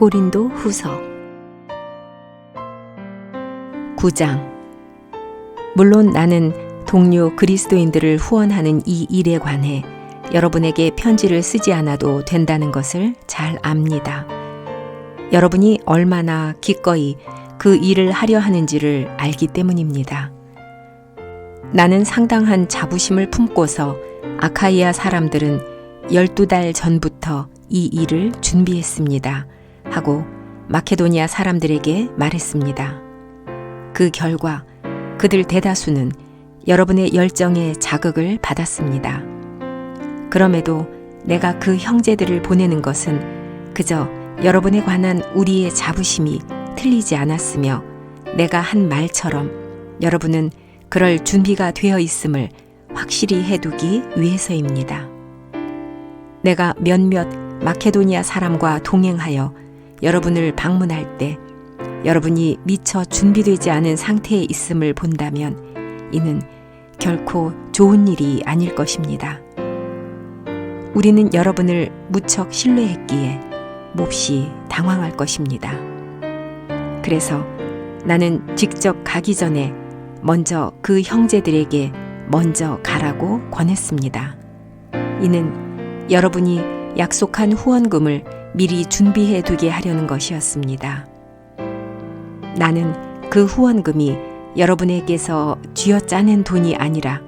고린도 후서 9장 물론 나는 동료 그리스도인들을 후원하는 이 일에 관해 여러분에게 편지를 쓰지 않아도 된다는 것을 잘 압니다. 여러분이 얼마나 기꺼이 그 일을 하려 하는지를 알기 때문입니다. 나는 상당한 자부심을 품고서 아카이아 사람들은 12달 전부터 이 일을 준비했습니다. 하고 마케도니아 사람들에게 말했습니다. 그 결과 그들 대다수는 여러분의 열정에 자극을 받았습니다. 그럼에도 내가 그 형제들을 보내는 것은 그저 여러분에 관한 우리의 자부심이 틀리지 않았으며 내가 한 말처럼 여러분은 그럴 준비가 되어 있음을 확실히 해두기 위해서입니다. 내가 몇몇 마케도니아 사람과 동행하여 여러분을 방문할 때 여러분이 미처 준비되지 않은 상태에 있음을 본다면 이는 결코 좋은 일이 아닐 것입니다. 우리는 여러분을 무척 신뢰했기에 몹시 당황할 것입니다. 그래서 나는 직접 가기 전에 먼저 그 형제들에게 먼저 가라고 권했습니다. 이는 여러분이 약속한 후원금을 미리 준비해 두게 하려는 것이었습니다. 나는 그 후원금이 여러분에게서 쥐어짜낸 돈이 아니라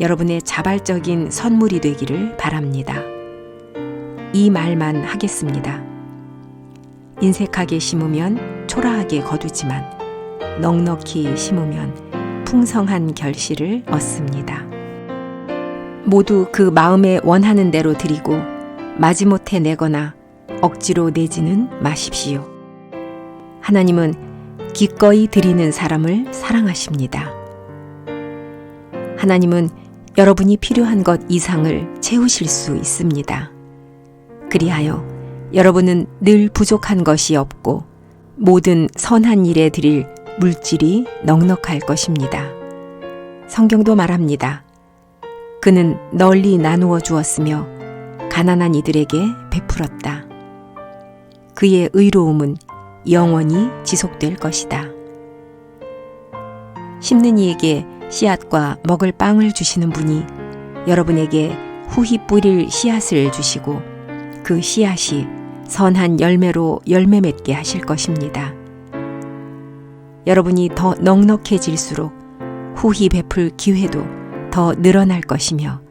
여러분의 자발적인 선물이 되기를 바랍니다. 이 말만 하겠습니다. 인색하게 심으면 초라하게 거두지만 넉넉히 심으면 풍성한 결실을 얻습니다. 모두 그 마음에 원하는 대로 드리고 마지못해 내거나 억지로 내지는 마십시오. 하나님은 기꺼이 드리는 사람을 사랑하십니다. 하나님은 여러분이 필요한 것 이상을 채우실 수 있습니다. 그리하여 여러분은 늘 부족한 것이 없고 모든 선한 일에 드릴 물질이 넉넉할 것입니다. 성경도 말합니다. 그는 널리 나누어 주었으며 가난한 이들에게 베풀었다. 그의 의로움은 영원히 지속될 것이다. 심는 이에게 씨앗과 먹을 빵을 주시는 분이 여러분에게 후히 뿌릴 씨앗을 주시고 그 씨앗이 선한 열매로 열매 맺게 하실 것입니다. 여러분이 더 넉넉해질수록 후히 베풀 기회도 더 늘어날 것이며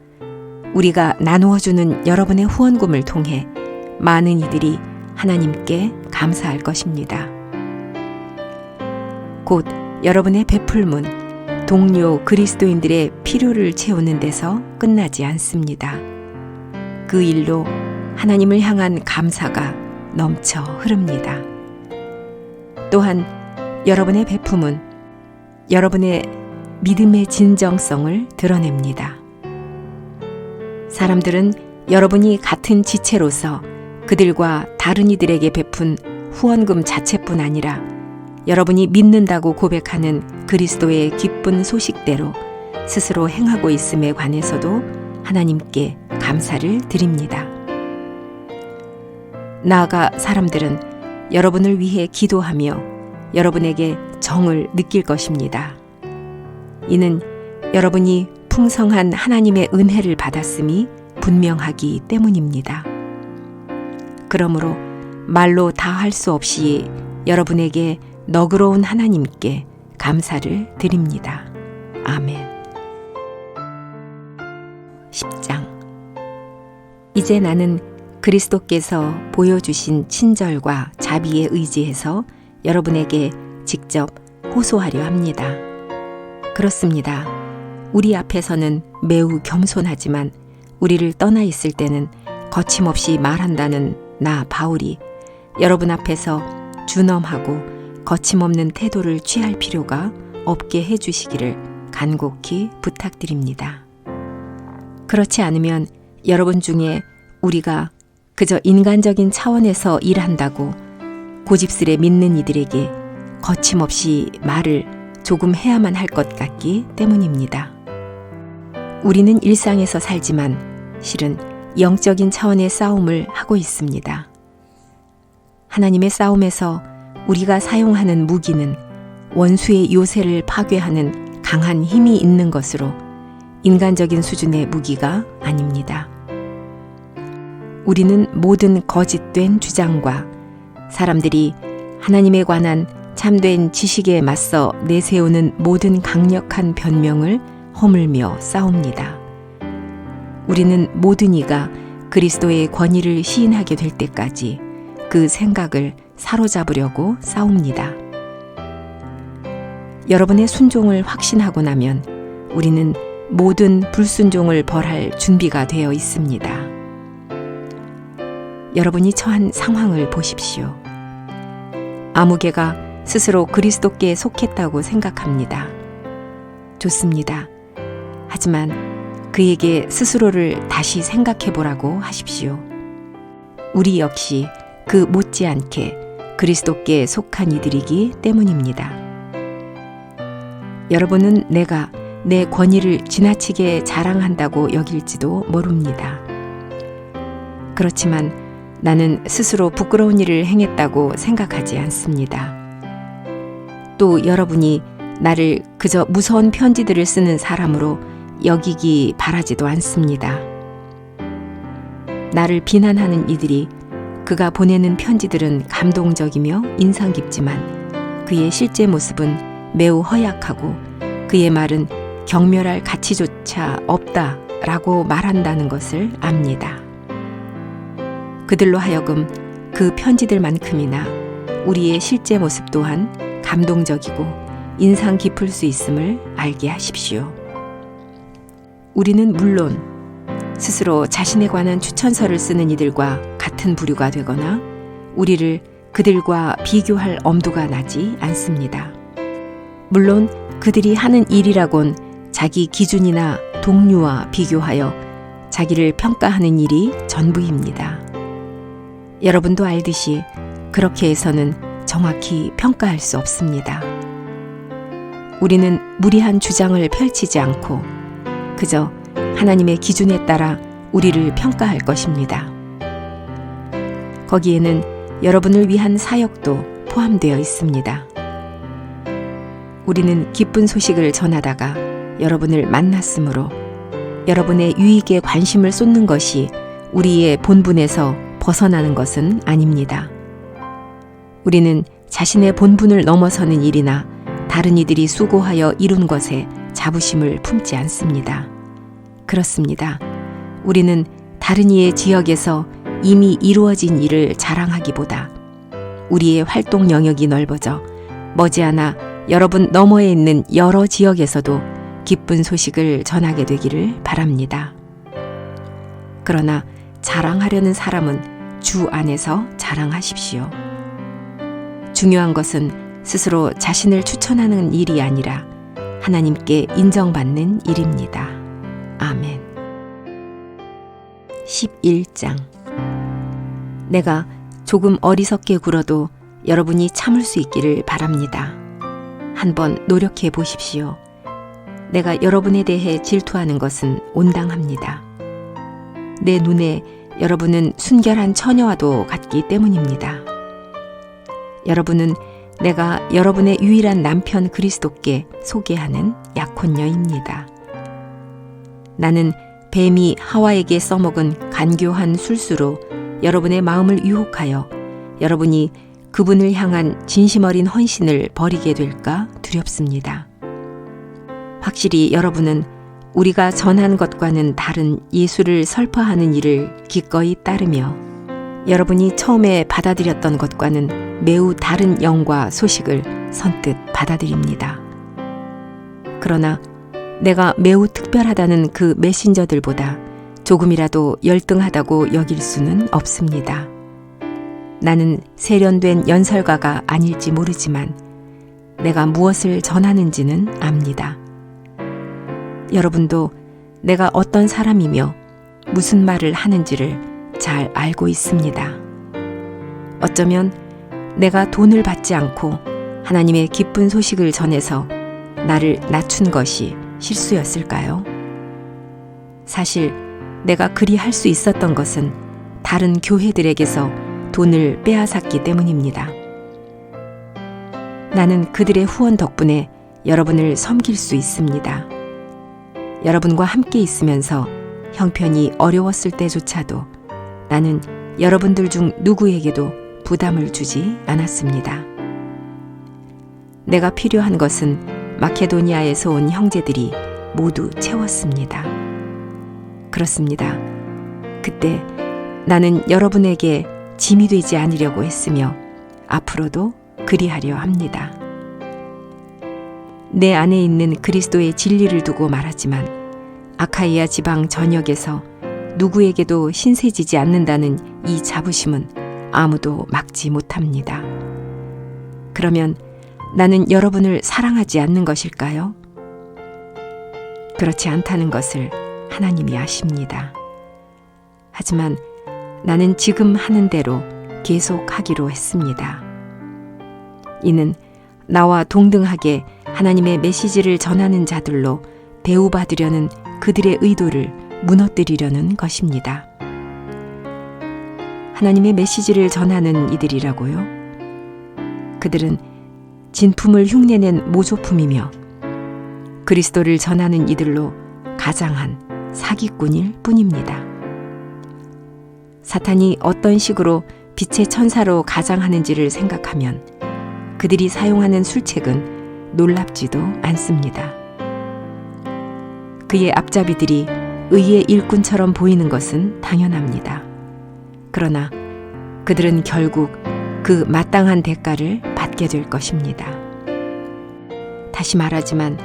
우리가 나누어 주는 여러분의 후원금을 통해 많은 이들이 하나님께 감사할 것입니다. 곧 여러분의 베풀문 동료 그리스도인들의 필요를 채우는 데서 끝나지 않습니다. 그 일로 하나님을 향한 감사가 넘쳐 흐릅니다. 또한 여러분의 베품은 여러분의 믿음의 진정성을 드러냅니다. 사람들은 여러분이 같은 지체로서 그들과 다른 이들에게 베푼 후원금 자체뿐 아니라 여러분이 믿는다고 고백하는 그리스도의 기쁜 소식대로 스스로 행하고 있음에 관해서도 하나님께 감사를 드립니다. 나아가 사람들은 여러분을 위해 기도하며 여러분에게 정을 느낄 것입니다. 이는 여러분이 풍성한 하나님의 은혜를 받았음이 분명하기 때문입니다. 그러므로 말로 다 할 수 없이 여러분에게 너그러운 하나님께 감사를 드립니다. 아멘. 10장 이제 나는 그리스도께서 보여주신 친절과 자비에 의지해서 여러분에게 직접 호소하려 합니다. 그렇습니다. 우리 앞에서는 매우 겸손하지만 우리를 떠나 있을 때는 거침없이 말한다는 나 바울이 여러분 앞에서 준엄하고 거침없는 태도를 취할 필요가 없게 해주시기를 간곡히 부탁드립니다. 그렇지 않으면 여러분 중에 우리가 그저 인간적인 차원에서 일한다고 고집스레 믿는 이들에게 거침없이 말을 조금 해야만 할 것 같기 때문입니다. 우리는 일상에서 살지만 실은 영적인 차원의 싸움을 하고 있습니다. 하나님의 싸움에서 우리가 사용하는 무기는 원수의 요새를 파괴하는 강한 힘이 있는 것으로 인간적인 수준의 무기가 아닙니다. 우리는 모든 거짓된 주장과 사람들이 하나님에 관한 참된 지식에 맞서 내세우는 모든 강력한 변명을 허물며 싸웁니다. 우리는 모든 이가 그리스도의 권위를 시인하게 될 때까지 그 생각을 사로잡으려고 싸웁니다. 여러분의 순종을 확신하고 나면 우리는 모든 불순종을 벌할 준비가 되어 있습니다. 여러분이 처한 상황을 보십시오. 아무개가 스스로 그리스도께 속했다고 생각합니다. 좋습니다. 하지만 그에게 스스로를 다시 생각해 보라고 하십시오. 우리 역시 그 못지않게 그리스도께 속한 이들이기 때문입니다. 여러분은 내가 내 권위를 지나치게 자랑한다고 여길지도 모릅니다. 그렇지만 나는 스스로 부끄러운 일을 행했다고 생각하지 않습니다. 또 여러분이 나를 그저 무서운 편지들을 쓰는 사람으로 여기기 바라지도 않습니다. 나를 비난하는 이들이 그가 보내는 편지들은 감동적이며 인상 깊지만 그의 실제 모습은 매우 허약하고 그의 말은 경멸할 가치조차 없다 라고 말한다는 것을 압니다. 그들로 하여금 그 편지들만큼이나 우리의 실제 모습 또한 감동적이고 인상 깊을 수 있음을 알게 하십시오. 우리는 물론 스스로 자신에 관한 추천서를 쓰는 이들과 같은 부류가 되거나 우리를 그들과 비교할 엄두가 나지 않습니다. 물론 그들이 하는 일이라곤 자기 기준이나 동료와 비교하여 자기를 평가하는 일이 전부입니다. 여러분도 알듯이 그렇게 해서는 정확히 평가할 수 없습니다. 우리는 무리한 주장을 펼치지 않고 그저 하나님의 기준에 따라 우리를 평가할 것입니다. 거기에는 여러분을 위한 사역도 포함되어 있습니다. 우리는 기쁜 소식을 전하다가 여러분을 만났으므로 여러분의 유익에 관심을 쏟는 것이 우리의 본분에서 벗어나는 것은 아닙니다. 우리는 자신의 본분을 넘어서는 일이나 다른 이들이 수고하여 이룬 것에 자부심을 품지 않습니다. 그렇습니다. 우리는 다른 이의 지역에서 이미 이루어진 일을 자랑하기보다 우리의 활동 영역이 넓어져 머지않아 여러분 너머에 있는 여러 지역에서도 기쁜 소식을 전하게 되기를 바랍니다. 그러나 자랑하려는 사람은 주 안에서 자랑하십시오. 중요한 것은 스스로 자신을 추천하는 일이 아니라 하나님께 인정받는 일입니다. 아멘. 11장 내가 조금 어리석게 굴어도 여러분이 참을 수 있기를 바랍니다. 한번 노력해 보십시오. 내가 여러분에 대해 질투하는 것은 온당합니다. 내 눈에 여러분은 순결한 처녀와도 같기 때문입니다. 여러분은 내가 여러분의 유일한 남편 그리스도께 소개하는 약혼녀입니다. 나는 뱀이 하와에게 써먹은 간교한 술수로 여러분의 마음을 유혹하여 여러분이 그분을 향한 진심 어린 헌신을 버리게 될까 두렵습니다. 확실히 여러분은 우리가 전한 것과는 다른 예수를 설파하는 일을 기꺼이 따르며 여러분이 처음에 받아들였던 것과는 매우 다른 영과 소식을 선뜻 받아들입니다. 그러나 내가 매우 특별하다는 그 메신저들보다 조금이라도 열등하다고 여길 수는 없습니다. 나는 세련된 연설가가 아닐지 모르지만 내가 무엇을 전하는지는 압니다. 여러분도 내가 어떤 사람이며 무슨 말을 하는지를 잘 알고 있습니다. 어쩌면 내가 돈을 받지 않고 하나님의 기쁜 소식을 전해서 나를 낮춘 것이 실수였을까요? 사실 내가 그리 할 수 있었던 것은 다른 교회들에게서 돈을 빼앗았기 때문입니다. 나는 그들의 후원 덕분에 여러분을 섬길 수 있습니다. 여러분과 함께 있으면서 형편이 어려웠을 때조차도 나는 여러분들 중 누구에게도 부담을 주지 않았습니다. 내가 필요한 것은 마케도니아에서 온 형제들이 모두 채웠습니다. 그렇습니다. 그때 나는 여러분에게 짐이 되지 않으려고 했으며 앞으로도 그리하려 합니다. 내 안에 있는 그리스도의 진리를 두고 말하지만 아카이아 지방 전역에서 누구에게도 신세지지 않는다는 이 자부심은 아무도 막지 못합니다. 그러면 나는 여러분을 사랑하지 않는 것일까요? 그렇지 않다는 것을 하나님이 아십니다. 하지만 나는 지금 하는 대로 계속 하기로 했습니다. 이는 나와 동등하게 하나님의 메시지를 전하는 자들로 대우받으려는 그들의 의도를 무너뜨리려는 것입니다. 하나님의 메시지를 전하는 이들이라고요? 그들은 진품을 흉내낸 모조품이며 그리스도를 전하는 이들로 가장한 사기꾼일 뿐입니다. 사탄이 어떤 식으로 빛의 천사로 가장하는지를 생각하면 그들이 사용하는 술책은 놀랍지도 않습니다. 그의 앞잡이들이 의의 일꾼처럼 보이는 것은 당연합니다. 그러나 그들은 결국 그 마땅한 대가를 받게 될 것입니다. 다시 말하지만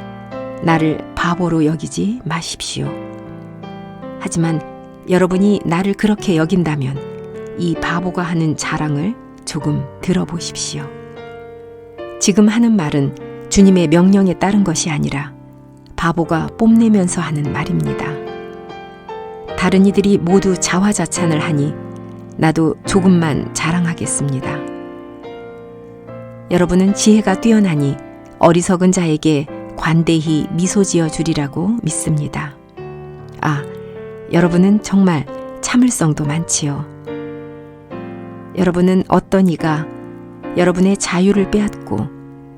나를 바보로 여기지 마십시오. 하지만 여러분이 나를 그렇게 여긴다면 이 바보가 하는 자랑을 조금 들어보십시오. 지금 하는 말은 주님의 명령에 따른 것이 아니라 바보가 뽐내면서 하는 말입니다. 다른 이들이 모두 자화자찬을 하니 나도 조금만 자랑하겠습니다. 여러분은 지혜가 뛰어나니 어리석은 자에게 관대히 미소 지어 주리라고 믿습니다. 아, 여러분은 정말 참을성도 많지요. 여러분은 어떤 이가 여러분의 자유를 빼앗고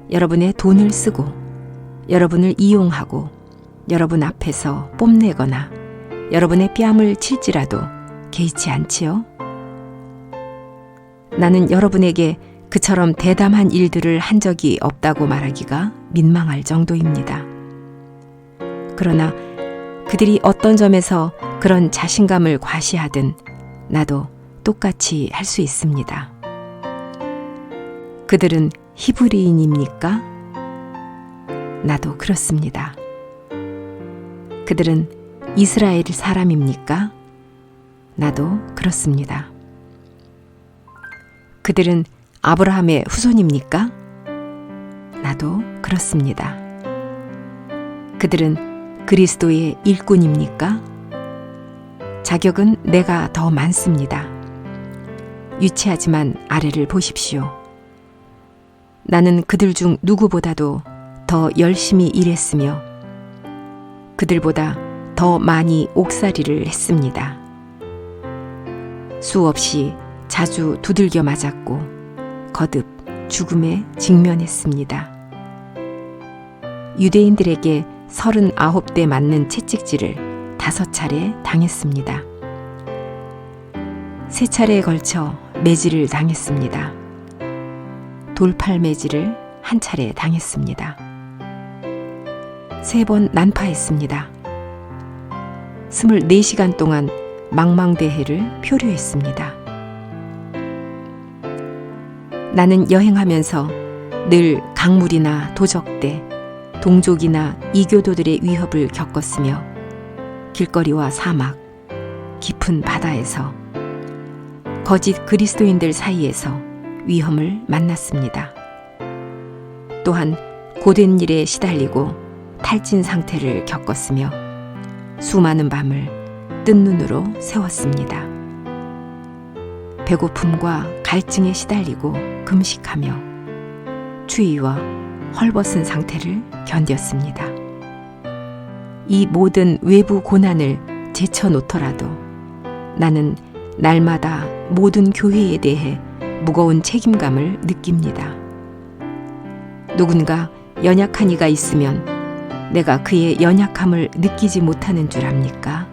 여러분의 돈을 쓰고 여러분을 이용하고 여러분 앞에서 뽐내거나 여러분의 뺨을 칠지라도 개의치 않지요? 나는 여러분에게 그처럼 대담한 일들을 한 적이 없다고 말하기가 민망할 정도입니다. 그러나 그들이 어떤 점에서 그런 자신감을 과시하든 나도 똑같이 할 수 있습니다. 그들은 히브리인입니까? 나도 그렇습니다. 그들은 이스라엘 사람입니까? 나도 그렇습니다. 그들은 아브라함의 후손입니까? 나도 그렇습니다. 그들은 그리스도의 일꾼입니까? 자격은 내가 더 많습니다. 유치하지만 아래를 보십시오. 나는 그들 중 누구보다도 더 열심히 일했으며 그들보다 더 많이 옥살이를 했습니다. 수없이 자주 두들겨 맞았고 거듭 죽음에 직면했습니다. 유대인들에게 39대 맞는 채찍질을 다섯 차례 당했습니다. 세 차례에 걸쳐 매질을 당했습니다. 돌팔 매질을 한 차례 당했습니다. 세 번 난파했습니다. 24시간 동안 망망대해를 표류했습니다. 나는 여행하면서 늘 강물이나 도적대, 동족이나 이교도들의 위협을 겪었으며 길거리와 사막, 깊은 바다에서 거짓 그리스도인들 사이에서 위험을 만났습니다. 또한 고된 일에 시달리고 탈진 상태를 겪었으며 수많은 밤을 뜬 눈으로 세웠습니다. 배고픔과 갈증에 시달리고 금식하며 추위와 헐벗은 상태를 견뎠습니다. 이 모든 외부 고난을 제쳐놓더라도 나는 날마다 모든 교회에 대해 무거운 책임감을 느낍니다. 누군가 연약한 이가 있으면 내가 그의 연약함을 느끼지 못하는 줄 압니까?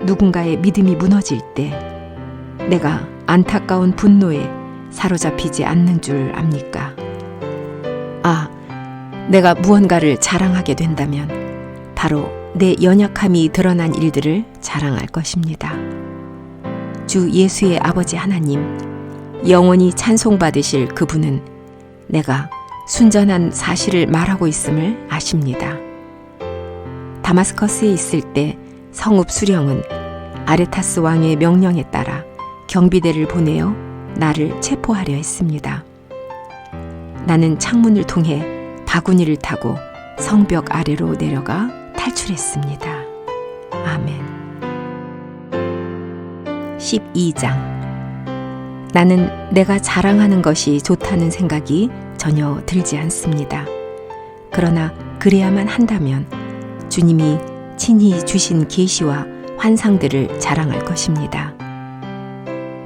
누군가의 믿음이 무너질 때 내가 안타까운 분노에 사로잡히지 않는 줄 압니까? 아, 내가 무언가를 자랑하게 된다면 바로 내 연약함이 드러난 일들을 자랑할 것입니다. 주 예수의 아버지 하나님, 영원히 찬송받으실 그분은 내가 순전한 사실을 말하고 있음을 아십니다. 다마스커스에 있을 때 성읍 수령은 아레타스 왕의 명령에 따라 경비대를 보내어 나를 체포하려 했습니다. 나는 창문을 통해 바구니를 타고 성벽 아래로 내려가 탈출했습니다. 아멘. 12장 나는 내가 자랑하는 것이 좋다는 생각이 전혀 들지 않습니다. 그러나 그래야만 한다면 주님이 친히 주신 계시와 환상들을 자랑할 것입니다.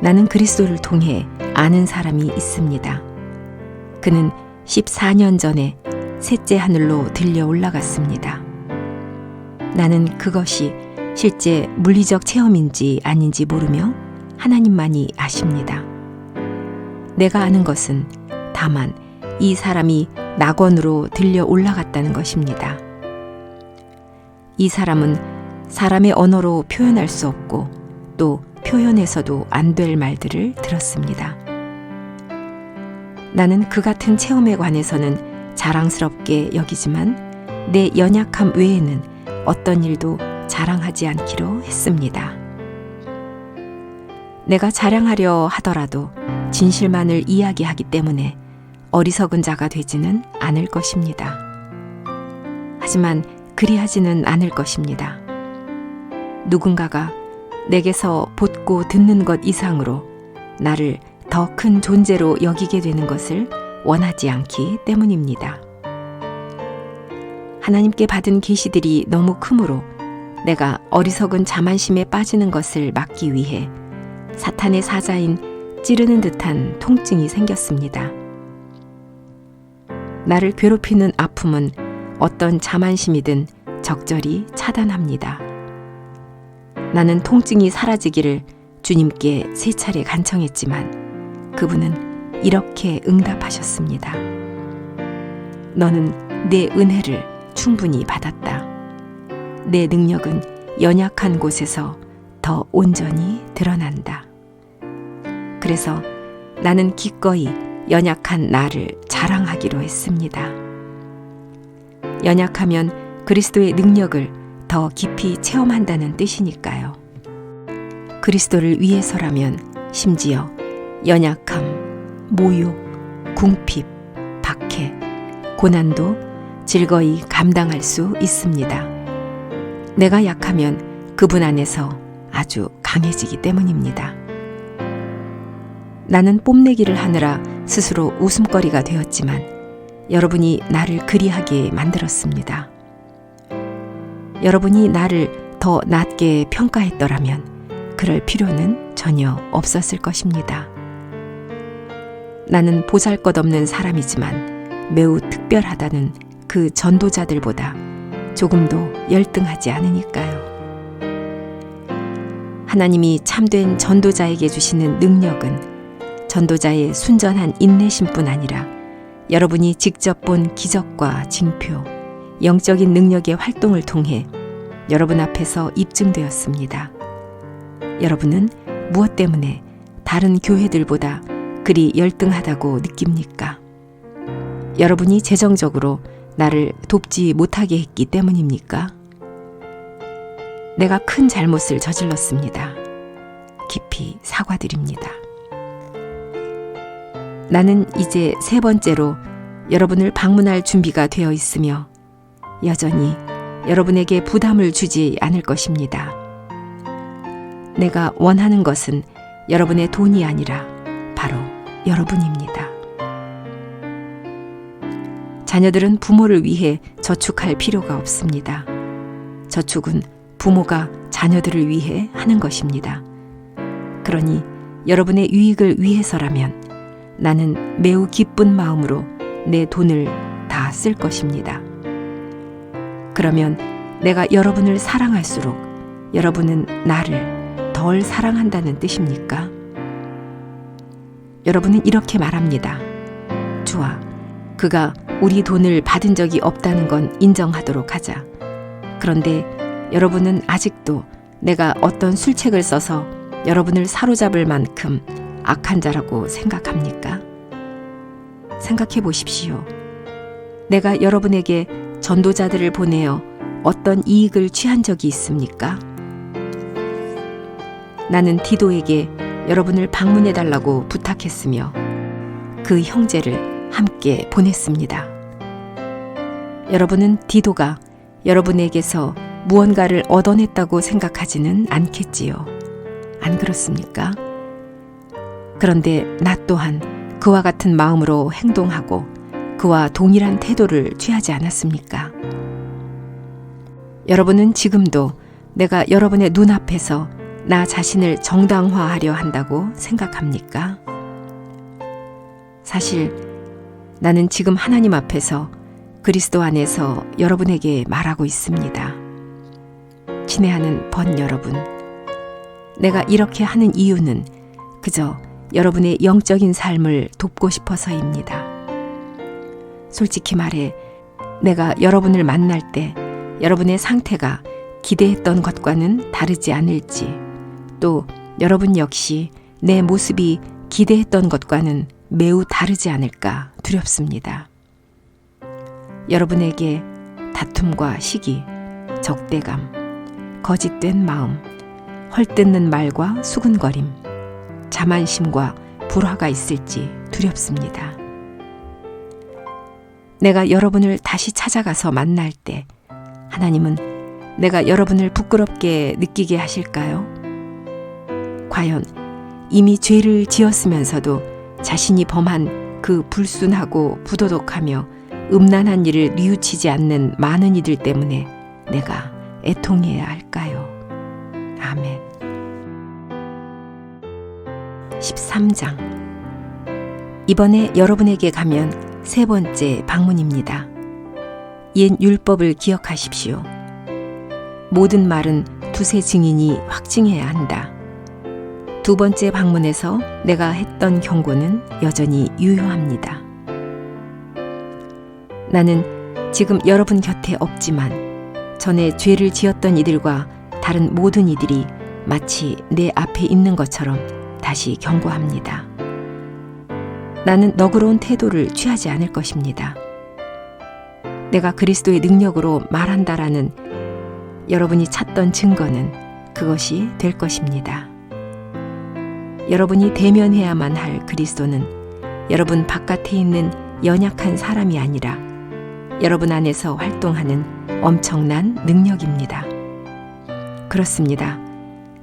나는 그리스도를 통해 아는 사람이 있습니다. 그는 14년 전에 셋째 하늘로 들려 올라갔습니다. 나는 그것이 실제 물리적 체험인지 아닌지 모르며 하나님만이 아십니다. 내가 아는 것은 다만 이 사람이 낙원으로 들려 올라갔다는 것입니다. 이 사람은 사람의 언어로 표현할 수 없고 또 표현해서도 안 될 말들을 들었습니다. 나는 그 같은 체험에 관해서는 자랑스럽게 여기지만 내 연약함 외에는 어떤 일도 자랑하지 않기로 했습니다. 내가 자랑하려 하더라도 진실만을 이야기하기 때문에 어리석은 자가 되지는 않을 것입니다. 하지만 그리하지는 않을 것입니다. 누군가가 내게서 보고 듣는 것 이상으로 나를 더 큰 존재로 여기게 되는 것을 원하지 않기 때문입니다. 하나님께 받은 계시들이 너무 크므로 내가 어리석은 자만심에 빠지는 것을 막기 위해 사탄의 사자인 찌르는 듯한 통증이 생겼습니다. 나를 괴롭히는 아픔은 어떤 자만심이든 적절히 차단합니다. 나는 통증이 사라지기를 주님께 세 차례 간청했지만 그분은 이렇게 응답하셨습니다. 너는 내 은혜를 충분히 받았다. 내 능력은 연약한 곳에서 더 온전히 드러난다. 그래서 나는 기꺼이 연약한 나를 자랑하기로 했습니다. 연약하면 그리스도의 능력을 더 깊이 체험한다는 뜻이니까요. 그리스도를 위해서라면 심지어 연약함, 모욕, 궁핍, 박해, 고난도 즐거이 감당할 수 있습니다. 내가 약하면 그분 안에서 아주 강해지기 때문입니다. 나는 뽐내기를 하느라 스스로 웃음거리가 되었지만 여러분이 나를 그리하게 만들었습니다. 여러분이 나를 더 낮게 평가했더라면 그럴 필요는 전혀 없었을 것입니다. 나는 보잘 것 없는 사람이지만 매우 특별하다는 그 전도자들보다 조금도 열등하지 않으니까요. 하나님이 참된 전도자에게 주시는 능력은 전도자의 순전한 인내심뿐 아니라 여러분이 직접 본 기적과 징표, 영적인 능력의 활동을 통해 여러분 앞에서 입증되었습니다. 여러분은 무엇 때문에 다른 교회들보다 그리 열등하다고 느낍니까? 여러분이 재정적으로 나를 돕지 못하게 했기 때문입니까? 내가 큰 잘못을 저질렀습니다. 깊이 사과드립니다. 나는 이제 세 번째로 여러분을 방문할 준비가 되어 있으며 여전히 여러분에게 부담을 주지 않을 것입니다. 내가 원하는 것은 여러분의 돈이 아니라 바로 여러분입니다. 자녀들은 부모를 위해 저축할 필요가 없습니다. 저축은 부모가 자녀들을 위해 하는 것입니다. 그러니 여러분의 유익을 위해서라면 나는 매우 기쁜 마음으로 내 돈을 다 쓸 것입니다. 그러면 내가 여러분을 사랑할수록 여러분은 나를 덜 사랑한다는 뜻입니까? 여러분은 이렇게 말합니다. 좋아. 그가 우리 돈을 받은 적이 없다는 건 인정하도록 하자. 그런데 여러분은 아직도 내가 어떤 술책을 써서 여러분을 사로잡을 만큼 악한 자라고 생각합니까? 생각해 보십시오. 내가 여러분에게 전도자들을 보내어 어떤 이익을 취한 적이 있습니까? 나는 디도에게 여러분을 방문해 달라고 부탁했으며 그 형제를 함께 보냈습니다. 여러분은 디도가 여러분에게서 무언가를 얻어냈다고 생각하지는 않겠지요. 안 그렇습니까? 그런데 나 또한 그와 같은 마음으로 행동하고 그와 동일한 태도를 취하지 않았습니까? 여러분은 지금도 내가 여러분의 눈앞에서 나 자신을 정당화하려 한다고 생각합니까? 사실 나는 지금 하나님 앞에서 그리스도 안에서 여러분에게 말하고 있습니다. 친애하는 번 여러분, 내가 이렇게 하는 이유는 그저 여러분의 영적인 삶을 돕고 싶어서입니다. 솔직히 말해, 내가 여러분을 만날 때 여러분의 상태가 기대했던 것과는 다르지 않을지, 또 여러분 역시 내 모습이 기대했던 것과는 매우 다르지 않을까 두렵습니다. 여러분에게 다툼과 시기, 적대감, 거짓된 마음, 헐뜯는 말과 수근거림, 자만심과 불화가 있을지 두렵습니다. 내가 여러분을 다시 찾아가서 만날 때 하나님은 내가 여러분을 부끄럽게 느끼게 하실까요? 과연 이미 죄를 지었으면서도 자신이 범한 그 불순하고 부도덕하며 음란한 일을 뉘우치지 않는 많은 이들 때문에 내가 애통해야 할까요? 아멘. 13장 이번에 여러분에게 가면 세 번째 방문입니다. 옛 율법을 기억하십시오. 모든 말은 두세 증인이 확증해야 한다. 두 번째 방문에서 내가 했던 경고는 여전히 유효합니다. 나는 지금 여러분 곁에 없지만 전에 죄를 지었던 이들과 다른 모든 이들이 마치 내 앞에 있는 것처럼 다시 경고합니다. 나는 너그러운 태도를 취하지 않을 것입니다. 내가 그리스도의 능력으로 말한다라는 여러분이 찾던 증거는 그것이 될 것입니다. 여러분이 대면해야만 할 그리스도는 여러분 바깥에 있는 연약한 사람이 아니라 여러분 안에서 활동하는 엄청난 능력입니다. 그렇습니다.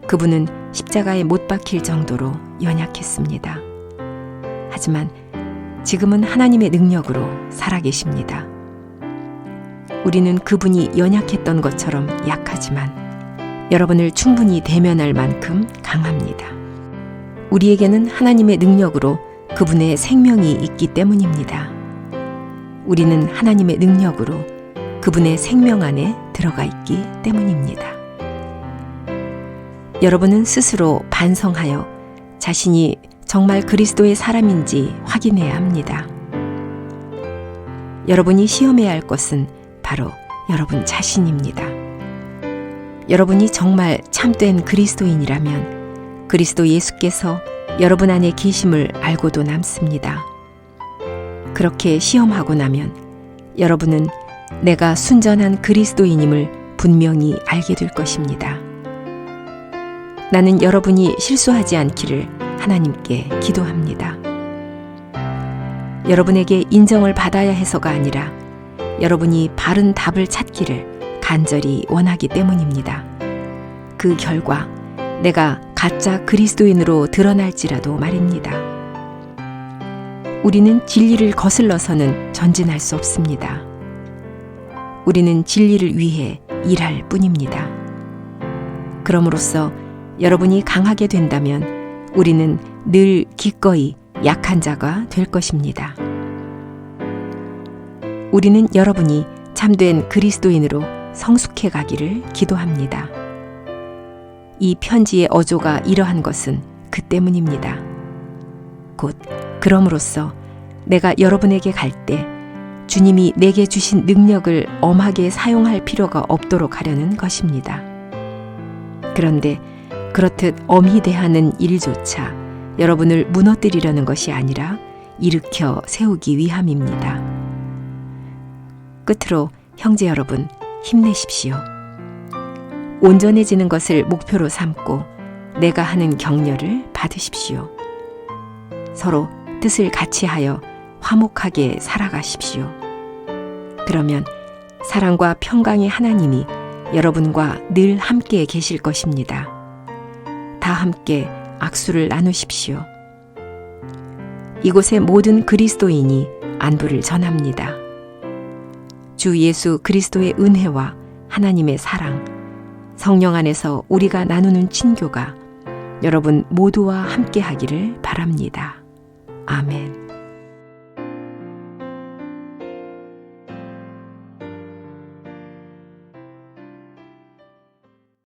그분은 십자가에 못 박힐 정도로 연약했습니다. 하지만 지금은 하나님의 능력으로 살아계십니다. 우리는 그분이 연약했던 것처럼 약하지만 여러분을 충분히 대면할 만큼 강합니다. 우리에게는 하나님의 능력으로 그분의 생명이 있기 때문입니다. 우리는 하나님의 능력으로 그분의 생명 안에 들어가 있기 때문입니다. 여러분은 스스로 반성하여 자신이 정말 그리스도의 사람인지 확인해야 합니다. 여러분이 시험해야 할 것은 바로 여러분 자신입니다. 여러분이 정말 참된 그리스도인이라면 그리스도 예수께서 여러분 안에 계심을 알고도 남습니다. 그렇게 시험하고 나면 여러분은 내가 순전한 그리스도인임을 분명히 알게 될 것입니다. 나는 여러분이 실수하지 않기를 하나님께 기도합니다. 여러분에게 인정을 받아야 해서가 아니라 여러분이 바른 답을 찾기를 간절히 원하기 때문입니다. 그 결과 내가 가짜 그리스도인으로 드러날지라도 말입니다. 우리는 진리를 거슬러서는 전진할 수 없습니다. 우리는 진리를 위해 일할 뿐입니다. 그럼으로써 여러분이 강하게 된다면 우리는 늘 기꺼이 약한 자가 될 것입니다. 우리는 여러분이 참된 그리스도인으로 성숙해 가기를 기도합니다. 이 편지의 어조가 이러한 것은 그 때문입니다. 곧 그럼으로써 내가 여러분에게 갈 때 주님이 내게 주신 능력을 엄하게 사용할 필요가 없도록 하려는 것입니다. 그런데 그렇듯 엄히 대하는 일조차 여러분을 무너뜨리려는 것이 아니라 일으켜 세우기 위함입니다. 끝으로 형제 여러분 힘내십시오. 온전해지는 것을 목표로 삼고 내가 하는 격려를 받으십시오. 서로 뜻을 같이 하여 화목하게 살아가십시오. 그러면 사랑과 평강의 하나님이 여러분과 늘 함께 계실 것입니다. 다 함께 악수를 나누십시오. 이곳의 모든 그리스도인이 안부를 전합니다. 주 예수 그리스도의 은혜와 하나님의 사랑, 성령 안에서 우리가 나누는 친교가 여러분 모두와 함께 하기를 바랍니다. 아멘.